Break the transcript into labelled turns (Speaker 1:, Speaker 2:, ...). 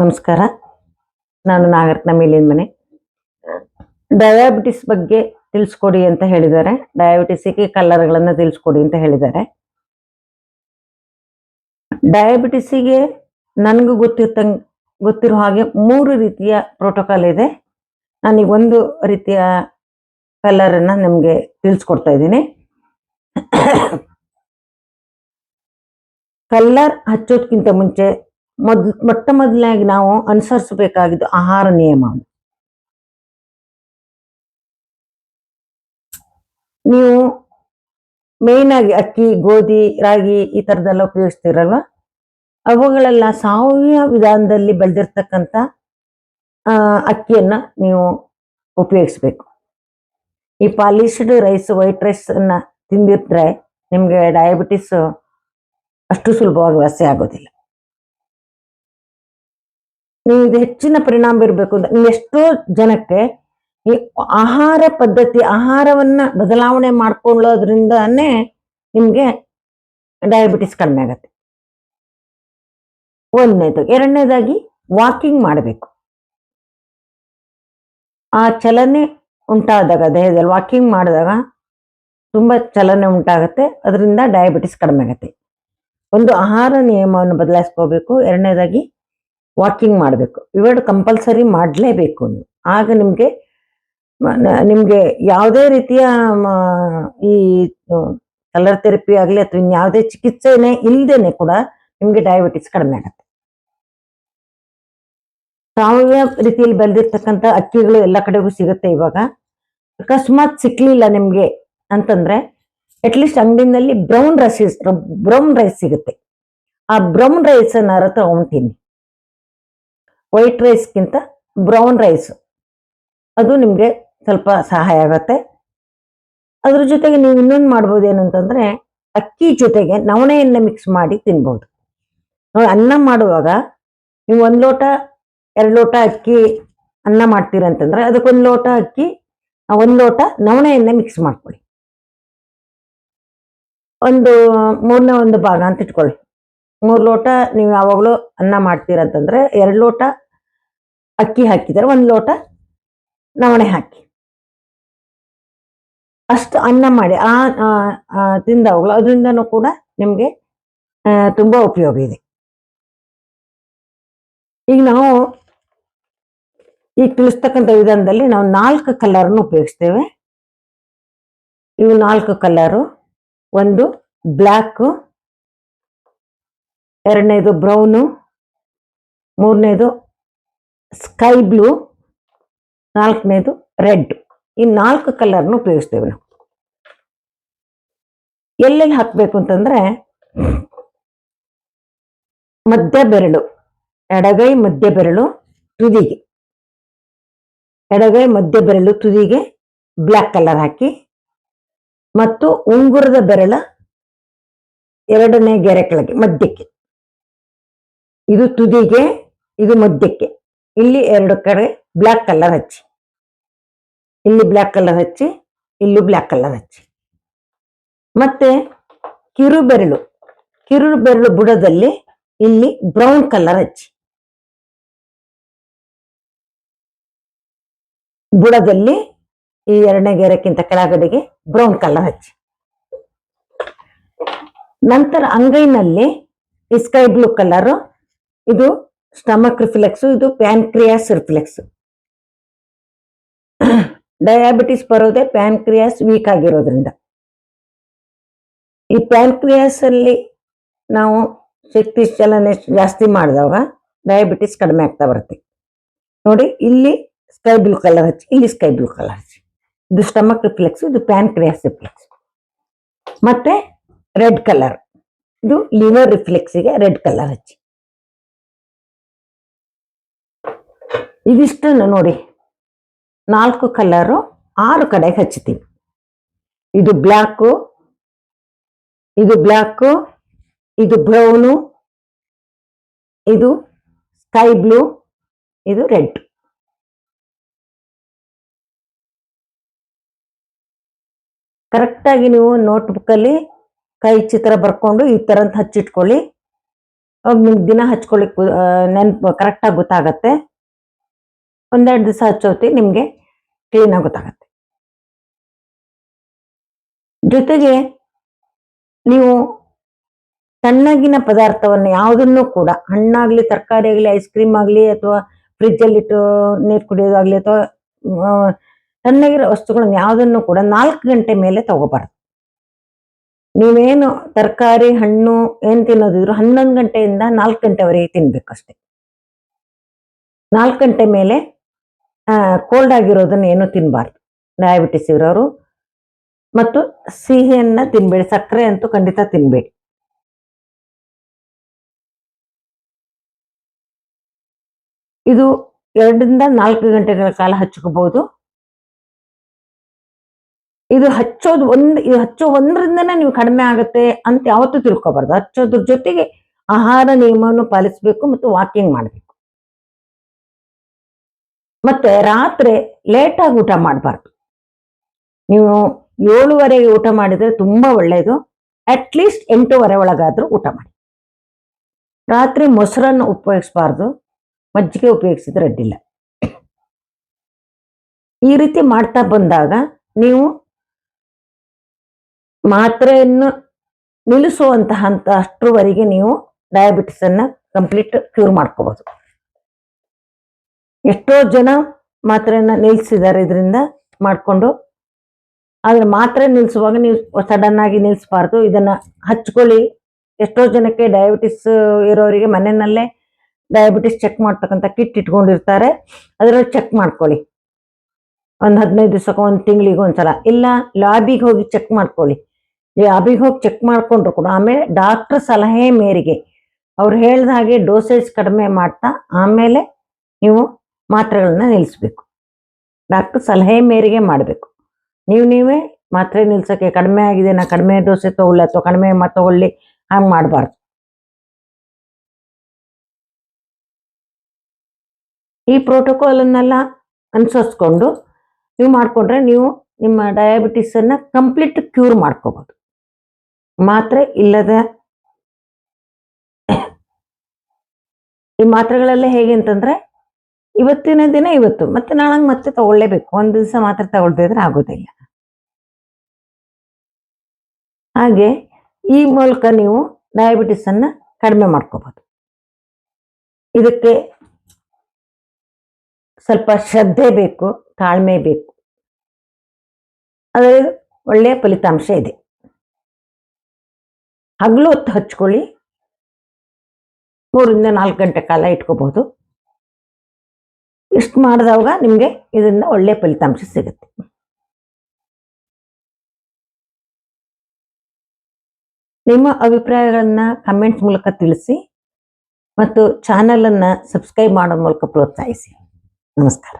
Speaker 1: ನಮಸ್ಕಾರ. ನಾನು ನಾಗರತ್ನ ಮೇಲಿನ ಮನೆ. ಡಯಾಬಿಟಿಸ್ ಬಗ್ಗೆ ತಿಳಿಸ್ಕೊಡಿ ಅಂತ ಹೇಳಿದ್ದಾರೆ. ಡಯಾಬಿಟಿಸ್ಗೆ ಕಲ್ಲರ್ಗಳನ್ನು ತಿಳಿಸ್ಕೊಡಿ ಅಂತ ಹೇಳಿದ್ದಾರೆ. ಡಯಾಬಿಟಿಸಿಗೆ ನನಗೂ ಗೊತ್ತಿರ್ತಂಗ್, ಗೊತ್ತಿರೋ ಹಾಗೆ ಮೂರು ರೀತಿಯ ಪ್ರೋಟೋಕಾಲ್ ಇದೆ. ನಾನೀಗ ಒಂದು ರೀತಿಯ ಕಲರನ್ನು ನಿಮಗೆ ತಿಳಿಸ್ಕೊಡ್ತಾ ಇದ್ದೀನಿ. ಕಲ್ಲರ್ ಹಚ್ಚೋದ್ಕಿಂತ ಮುಂಚೆ ಮೊದ್, ಮೊಟ್ಟ ಮೊದಲಾಗಿ ನಾವು ಅನುಸರಿಸಬೇಕಾಗಿದ್ದು ಆಹಾರ ನಿಯಮ. ನೀವು ಮೇನ್ ಆಗಿ ಅಕ್ಕಿ, ಗೋಧಿ, ರಾಗಿ ಈ ಥರದ್ದೆಲ್ಲ ಉಪಯೋಗಿಸ್ತೀರಲ್ವ? ಅವುಗಳೆಲ್ಲ ಸಾವಯವ ವಿಧಾನದಲ್ಲಿ ಬೆಳೆದಿರ್ತಕ್ಕಂಥ ಅಕ್ಕಿಯನ್ನ ನೀವು ಉಪಯೋಗಿಸ್ಬೇಕು. ಈ ಪಾಲಿಶ್ಡ್ ರೈಸ್ ವೈಟ್ ರೈಸನ್ನು ತಿಂದಿದ್ರೆ ನಿಮಗೆ ಡಯಾಬಿಟಿಸ್ ಅಷ್ಟು ಸುಲಭವಾಗಿ ವಾಸಿ ಆಗೋದಿಲ್ಲ. ನೀವು ಇದು ಹೆಚ್ಚಿನ ಪರಿಣಾಮ ಬೀರಬೇಕು ಅಂದ್ರೆ ಎಷ್ಟೋ ಜನಕ್ಕೆ ಈ ಆಹಾರ ಪದ್ಧತಿ, ಆಹಾರವನ್ನ ಬದಲಾವಣೆ ಮಾಡ್ಕೊಳ್ಳೋದ್ರಿಂದಾನೇ ನಿಮಗೆ ಡಯಾಬಿಟಿಸ್ ಕಡಿಮೆ ಆಗತ್ತೆ. ಒಂದನೇದು, ಎರಡನೇದಾಗಿ ವಾಕಿಂಗ್ ಮಾಡಬೇಕು. ಆ ಚಲನೆ ಉಂಟಾದಾಗ, ದೇಹದಲ್ಲಿ ವಾಕಿಂಗ್ ಮಾಡಿದಾಗ ತುಂಬ ಚಲನೆ ಉಂಟಾಗತ್ತೆ, ಅದರಿಂದ ಡಯಾಬಿಟಿಸ್ ಕಡಿಮೆ ಆಗತ್ತೆ. ಒಂದು ಆಹಾರ ನಿಯಮವನ್ನು ಬದಲಾಯಿಸ್ಕೋಬೇಕು. ಎರಡನೇದಾಗಿ ವಾಕಿಂಗ್ ಮಾಡಬೇಕು. ಇವೆರಡು ಕಂಪಲ್ಸರಿ ಮಾಡಲೇಬೇಕು ಆಗ ನಿಮಗೆ ನಿಮಗೆ ಯಾವುದೇ ರೀತಿಯ ಈ ಕಲರ್ ಥೆರಪಿ ಆಗಲಿ ಅಥವಾ ಇನ್ಯಾವುದೇ ಚಿಕಿತ್ಸೆನೇ ಇಲ್ಲದೇನೆ ಕೂಡ ನಿಮಗೆ ಡಯಾಬಿಟಿಸ್ ಕಡಿಮೆ ಆಗುತ್ತೆ. ಸಾವಯವ ರೀತಿಯಲ್ಲಿ ಬೆಳೆದಿರ್ತಕ್ಕಂಥ ಅಕ್ಕಿಗಳು ಎಲ್ಲ ಕಡೆಗೂ ಸಿಗುತ್ತೆ ಇವಾಗ. ಅಕಸ್ಮಾತ್ ಸಿಕ್ಕಲಿಲ್ಲ ನಿಮಗೆ ಅಂತಂದ್ರೆ ಅಟ್ಲೀಸ್ಟ್ ಅಂಗಡಿನಲ್ಲಿ ಬ್ರೌನ್ ರೈಸ್ ಬ್ರೌನ್ ರೈಸ್ ಸಿಗುತ್ತೆ. ಆ ಬ್ರೌನ್ ರೈಸ್ ಅನ್ನಾರ ತಗೊಂಡ್ ತಿನ್ನಿ. ವೈಟ್ ರೈಸ್ಗಿಂತ ಬ್ರೌನ್ ರೈಸ್ ಅದು ನಿಮಗೆ ಸ್ವಲ್ಪ ಸಹಾಯ ಆಗತ್ತೆ. ಅದ್ರ ಜೊತೆಗೆ ನೀವು ಇನ್ನೊಂದು ಮಾಡ್ಬೋದು ಏನಂತಂದ್ರೆ, ಅಕ್ಕಿ ಜೊತೆಗೆ ನವಣೆಯನ್ನ ಮಿಕ್ಸ್ ಮಾಡಿ ತಿನ್ಬೋದು. ನೋಡಿ, ಅನ್ನ ಮಾಡುವಾಗ ನೀವು ಒಂದು ಲೋಟ, ಎರಡು ಲೋಟ ಅಕ್ಕಿ ಅನ್ನ ಮಾಡ್ತೀರಂತಂದ್ರೆ ಅದಕ್ಕೊಂದು ಲೋಟ ಅಕ್ಕಿ ಒಂದು ಒಂದ್ ಲೋಟ ನವಣೆಯನ್ನ ಮಿಕ್ಸ್ ಮಾಡ್ಕೊಳ್ಳಿ. ಒಂದು, ಮೂರನೇ ಒಂದು ಭಾಗ ಅಂತ ಇಟ್ಕೊಳ್ಳಿ. ಮೂರು ಲೋಟ ನೀವು ಯಾವಾಗಲೂ ಅನ್ನ ಮಾಡ್ತೀರಂತಂದ್ರೆ ಎರಡು ಲೋಟ ಅಕ್ಕಿ ಹಾಕಿದರೆ, ಒಂದು ಲೋಟ ನವಣೆ ಹಾಕಿ. ಅಷ್ಟು ಅನ್ನ ಮಾಡಿ, ಆ ತಿಂದವುಗಳು ಅದರಿಂದನೂ ಕೂಡ ನಿಮಗೆ ತುಂಬ ಉಪಯೋಗ ಇದೆ. ಈಗ ನಾವು ಈಗ ತಿಳಿಸ್ತಕ್ಕಂಥ ವಿಧಾನದಲ್ಲಿ ನಾವು ನಾಲ್ಕು ಕಲ್ಲರನ್ನು ಉಪಯೋಗಿಸ್ತೇವೆ. ಇವು ನಾಲ್ಕು ಕಲರು ಒಂದು ಬ್ಲ್ಯಾಕ್, ಎರಡನೇದು ಬ್ರೌನು, ಮೂರನೇದು ಸ್ಕೈ ಬ್ಲೂ, ನಾಲ್ಕನೇದು ರೆಡ್. ಈ ನಾಲ್ಕು ಕಲ್ಲರ್ನು ಉಪಯೋಗಿಸ್ತೇವೆ ನಾವು. ಎಲ್ಲೆಲ್ಲಿ ಹಾಕಬೇಕು ಅಂತಂದರೆ, ಮಧ್ಯ ಬೆರಳು, ಎಡಗೈ ಮಧ್ಯ ಬೆರಳು ತುದಿಗೆ. ಎಡಗೈ ಮಧ್ಯ ಬೆರಳು ತುದಿಗೆ ಬ್ಲ್ಯಾಕ್ ಕಲರ್ ಹಾಕಿ ಮತ್ತು ಉಂಗುರದ ಬೆರಳ ಎರಡನೇ ಗೆರೆ ಕೆಳಗೆ ಮಧ್ಯಕ್ಕೆ. ಇದು ತುದಿಗೆ, ಇದು ಮಧ್ಯಕ್ಕೆ. ಇಲ್ಲಿ ಎರಡು ಕಡೆ ಬ್ಲ್ಯಾಕ್ ಕಲರ್ ಹಚ್ಚಿ. ಇಲ್ಲಿ ಬ್ಲ್ಯಾಕ್ ಕಲರ್ ಹಚ್ಚಿ, ಇಲ್ಲಿ ಬ್ಲ್ಯಾಕ್ ಕಲರ್ ಹಚ್ಚಿ. ಮತ್ತೆ ಕಿರು ಬೆರಳು ಕಿರು ಬೆರಳು ಬುಡದಲ್ಲಿ ಇಲ್ಲಿ ಬ್ರೌನ್ ಕಲರ್ ಹಚ್ಚಿ. ಬುಡದಲ್ಲಿ ಈ ಎರಡನೇ ಗೆರೆಕ್ಕಿಂತ ಕೆಳಗಡೆಗೆ ಬ್ರೌನ್ ಕಲರ್ ಹಚ್ಚಿ. ನಂತರ ಅಂಗೈನಲ್ಲಿ ಈ ಸ್ಕೈ ಬ್ಲೂ ಕಲರ್ ಇದು ಸ್ಟಮಕ್ ರಿಫ್ಲೆಕ್ಸ್ ಇದು ಪ್ಯಾನ್ಕ್ರಿಯಾಸ್ ರಿಫ್ಲೆಕ್ಸ್ ಡಯಾಬಿಟಿಸ್ ಬರೋದೇ ಪ್ಯಾನ್ಕ್ರಿಯಾಸ್ ವೀಕ್ ಆಗಿರೋದ್ರಿಂದ. ಈ ಪ್ಯಾನ್ಕ್ರಿಯಾಸ್ ಅಲ್ಲಿ ನಾವು ಶಕ್ತಿ ಚಲನೆ ಜಾಸ್ತಿ ಮಾಡಿದಾಗ ಡಯಾಬಿಟಿಸ್ ಕಡಿಮೆ ಆಗ್ತಾ ಬರುತ್ತೆ. ನೋಡಿ, ಇಲ್ಲಿ ಸ್ಕೈ ಬ್ಲೂ ಕಲರ್ ಹಚ್ಚಿ, ಇಲ್ಲಿ ಸ್ಕೈ ಬ್ಲೂ ಕಲರ್ ಇದು ಸ್ಟಮಕ್ ರಿಫ್ಲೆಕ್ಸ್ ಇದು ಪ್ಯಾನ್ಕ್ರಿಯಾಸ್ ರಿಫ್ಲೆಕ್ಸ್ ಮತ್ತೆ ರೆಡ್ ಕಲರ್ ಇದು ಲಿವರ್ ರಿಫ್ಲೆಕ್ಸಿಗೆ ರೆಡ್ ಕಲರ್ ಹಚ್ಚಿ. ಇದಿಷ್ಟನ್ನು ನೋಡಿ, ನಾಲ್ಕು ಕಲರು ಆರು ಕಡೆಗೆ ಹಚ್ತೀವಿ. ಇದು ಬ್ಲ್ಯಾಕು ಇದು ಬ್ಲ್ಯಾಕು ಇದು ಬ್ರೌನು, ಇದು ಸ್ಕೈ ಬ್ಲೂ, ಇದು ರೆಡ್. ಕರೆಕ್ಟಾಗಿ ನೀವು ನೋಟ್ಬುಕ್ಕಲ್ಲಿ ಕೈ ಚಿತ್ರ ಬರ್ಕೊಂಡು ಈ ಥರ ಅಂತ ಹಚ್ಚಿಟ್ಕೊಳ್ಳಿ. ಅವಾಗ ನಿಮ್ಗೆ ದಿನ ಹಚ್ಕೊಳ್ಳಿಕ್ಕೆ ನೆನ್ಪು ಕರೆಕ್ಟಾಗಿ ಗೊತ್ತಾಗತ್ತೆ. ಒಂದೆರಡು ದಿವಸ ಹಚ್ಚೋತಿ ನಿಮಗೆ ಕ್ಲೀನಾಗಿ ಗೊತ್ತಾಗತ್ತೆ. ಜೊತೆಗೆ ನೀವು ತಣ್ಣಗಿನ ಪದಾರ್ಥವನ್ನು ಯಾವುದನ್ನು ಕೂಡ ಹಣ್ಣಾಗಲಿ ತರಕಾರಿ ಆಗಲಿ ಐಸ್ ಕ್ರೀಮ್ ಆಗಲಿ ಅಥವಾ ಫ್ರಿಜ್ಜಲ್ಲಿಟ್ಟು ನೀರು ಕುಡಿಯೋದಾಗಲಿ ಅಥವಾ ತಣ್ಣಗಿರೋ ವಸ್ತುಗಳನ್ನ ಯಾವುದನ್ನು ಕೂಡ ನಾಲ್ಕು ಗಂಟೆ ಮೇಲೆ ತಗೋಬಾರ್ದು. ನೀವೇನು ತರಕಾರಿ, ಹಣ್ಣು ಏನ್ ತಿನ್ನೋದಿದ್ರು ಹನ್ನೊಂದು ಗಂಟೆಯಿಂದ ನಾಲ್ಕು ಗಂಟೆವರೆಗೆ ತಿನ್ಬೇಕಷ್ಟೆ. ನಾಲ್ಕು ಗಂಟೆ ಮೇಲೆ ಕೋಲ್ಡ್ ಆಗಿರೋದನ್ನ ಏನು ತಿನ್ನಬಾರ್ದು ಡಯಾಬಿಟಿಸ್ ಇರೋರು ಮತ್ತು ಸಿಹಿಯನ್ನ ತಿನ್ಬೇಡಿ, ಸಕ್ಕರೆ ಅಂತೂ ಖಂಡಿತ ತಿನ್ಬೇಡಿ. ಇದು ಎರಡರಿಂದ ನಾಲ್ಕು ಗಂಟೆಗಳ ಕಾಲ ಹಚ್ಕೋಬಹುದು ಇದು ಹಚ್ಚೋದು ಒಂದ್, ಇದು ಹಚ್ಚೋ ಒಂದರಿಂದನೇ ನೀವು ಕಡಿಮೆ ಆಗುತ್ತೆ ಅಂತ ಯಾವತ್ತೂ ತಿಳ್ಕೊಬಾರ್ದು. ಹಚ್ಚೋದ್ರ ಜೊತೆಗೆ ಆಹಾರ ನಿಯಮವನ್ನು ಪಾಲಿಸಬೇಕು ಮತ್ತು ವಾಕಿಂಗ್ ಮಾಡಬೇಕು. ಮತ್ತೆ ರಾತ್ರಿ ಲೇಟಾಗಿ ಊಟ ಮಾಡಬಾರ್ದು. ನೀವು ಏಳುವರೆಗೆ ಊಟ ಮಾಡಿದ್ರೆ ತುಂಬಾ ಒಳ್ಳೆಯದು ಅಟ್ಲೀಸ್ಟ್ ಎಂಟೂವರೆ ಒಳಗಾದ್ರೂ ಊಟ ಮಾಡಿ. ರಾತ್ರಿ ಮೊಸರನ್ನು ಉಪಯೋಗಿಸಬಾರ್ದು. ಮಜ್ಜಿಗೆ ಉಪಯೋಗಿಸಿದ್ರೆ ಅಡ್ಡಿಲ್ಲ. ಈ ರೀತಿ ಮಾಡ್ತಾ ಬಂದಾಗ ನೀವು ಮಾತ್ರೆಯನ್ನು ನಿಲ್ಲಿಸುವಂತಹ ಹಂತ ಅಷ್ಟರವರೆಗೆ ನೀವು ಡಯಾಬಿಟಿಸ್ ಅನ್ನ ಕಂಪ್ಲೀಟ್ ಕ್ಯೂರ್ ಮಾಡ್ಕೋಬಹುದು ಎಷ್ಟೋ ಜನ ಮಾತ್ರೆಯನ್ನ ನಿಲ್ಸಿದ್ದಾರೆ ಇದರಿಂದ ಮಾಡಿಕೊಂಡು, ಆದ್ರೆ ಮಾತ್ರೆ ನಿಲ್ಸುವಾಗ ನೀವು ಸಡನ್ ಆಗಿ ನಿಲ್ಸಬಾರ್ದು ಇದನ್ನ ಹಚ್ಕೊಳ್ಳಿ. ಎಷ್ಟೋ ಜನಕ್ಕೆ ಡಯಾಬಿಟಿಸ್ ಇರೋರಿಗೆ ಮನೆಯಲ್ಲೇ ಡಯಾಬಿಟಿಸ್ ಚೆಕ್ ಮಾಡ್ತಕ್ಕಂಥ ಕಿಟ್ ಇಟ್ಕೊಂಡಿರ್ತಾರೆ. ಅದರಲ್ಲಿ ಚೆಕ್ ಮಾಡ್ಕೊಳ್ಳಿ. ಒಂದು ಹದಿನೈದು ದಿವಸಕ್ಕೆ ಒಂದು ತಿಂಗಳಿಗೆ ಒಂದ್ಸಲ ಇಲ್ಲ ಲ್ಯಾಬಿಗೆ ಹೋಗಿ ಚೆಕ್ ಮಾಡ್ಕೊಳ್ಳಿ. ಲ್ಯಾಬಿಗೆ ಹೋಗಿ ಚೆಕ್ ಮಾಡ್ಕೊಂಡ್ರು ಕೂಡ. ಆಮೇಲೆ ಡಾಕ್ಟ್ರ್ ಸಲಹೆ ಮೇರೆಗೆ ಅವ್ರು ಹೇಳಿದ ಹಾಗೆ ಡೋಸೇಜ್ ಕಡಿಮೆ ಮಾಡ್ತಾ ಆಮೇಲೆ ನೀವು ಮಾತ್ರೆಗಳನ್ನ ನಿಲ್ಲಿಸ್ಬೇಕು ಡಾಕ್ಟ್ರ್ ಸಲಹೆ ಮೇರೆಗೆ ಮಾಡಬೇಕು. ನೀವು ನೀವೇ ಮಾತ್ರೆ ನಿಲ್ಸೋಕ್ಕೆ ಕಡಿಮೆ ಆಗಿದೆ, ನಾ ಕಡಿಮೆ ಡೋಸೆ ತಗೊಳ್ಳಿ ಅಥವಾ ಕಡಿಮೆ ಮ ತಗೊಳ್ಳಿ ಹಂಗೆ ಮಾಡಬಾರ್ದು. ಈ ಪ್ರೋಟೋಕಾಲನ್ನೆಲ್ಲ ಅನುಸರಿಸ್ಕೊಂಡು ನೀವು ಮಾಡಿಕೊಂಡ್ರೆ ನೀವು ನಿಮ್ಮ ಡಯಾಬಿಟಿಸನ್ನು ಕಂಪ್ಲೀಟ್ ಕ್ಯೂರ್ ಮಾಡ್ಕೋಬಹುದು ಮಾತ್ರೆ ಇಲ್ಲದ ಈ ಮಾತ್ರೆಗಳೆಲ್ಲ ಹೇಗೆ ಅಂತಂದ್ರೆ ಇವತ್ತಿನ ದಿನ ಇವತ್ತು, ಮತ್ತೆ ನಾಳೆ ಮತ್ತೆ ತಗೊಳ್ಳೇಬೇಕು. ಒಂದ್ ದಿವಸ ಮಾತ್ರ ತಗೊಳ್ದಿದ್ರೆ ಆಗೋದಿಲ್ಲ ಹಾಗೆ ಈ ಮೂಲಕ ನೀವು ಡಯಾಬಿಟಿಸ್ ಅನ್ನ ಕಡಿಮೆ ಮಾಡ್ಕೋಬಹುದು ಇದಕ್ಕೆ ಸ್ವಲ್ಪ ಶ್ರದ್ಧೆ ಬೇಕು, ತಾಳ್ಮೆ ಬೇಕು. ಅದರ ಒಳ್ಳೆಯ ಫಲಿತಾಂಶ ಇದೆ. ಹಗಲು ಹೊತ್ತು ಹಚ್ಕೊಳ್ಳಿ. ಮೂರಿಂದ ನಾಲ್ಕು ಗಂಟೆ ಕಾಲ ಇಟ್ಕೋಬಹುದು ಇಷ್ಟು ಮಾಡಿದವಾಗ ನಿಮಗೆ ಇದರಿಂದ ಒಳ್ಳೆಯ ಫಲಿತಾಂಶ ಸಿಗುತ್ತೆ. ನಿಮ್ಮ ಅಭಿಪ್ರಾಯಗಳನ್ನು ಕಮೆಂಟ್ಸ್ ಮೂಲಕ ತಿಳಿಸಿ ಮತ್ತು ಚಾನಲನ್ನು ಸಬ್ಸ್ಕ್ರೈಬ್ ಮಾಡೋ ಮೂಲಕ ಪ್ರೋತ್ಸಾಹಿಸಿ. ನಮಸ್ಕಾರ.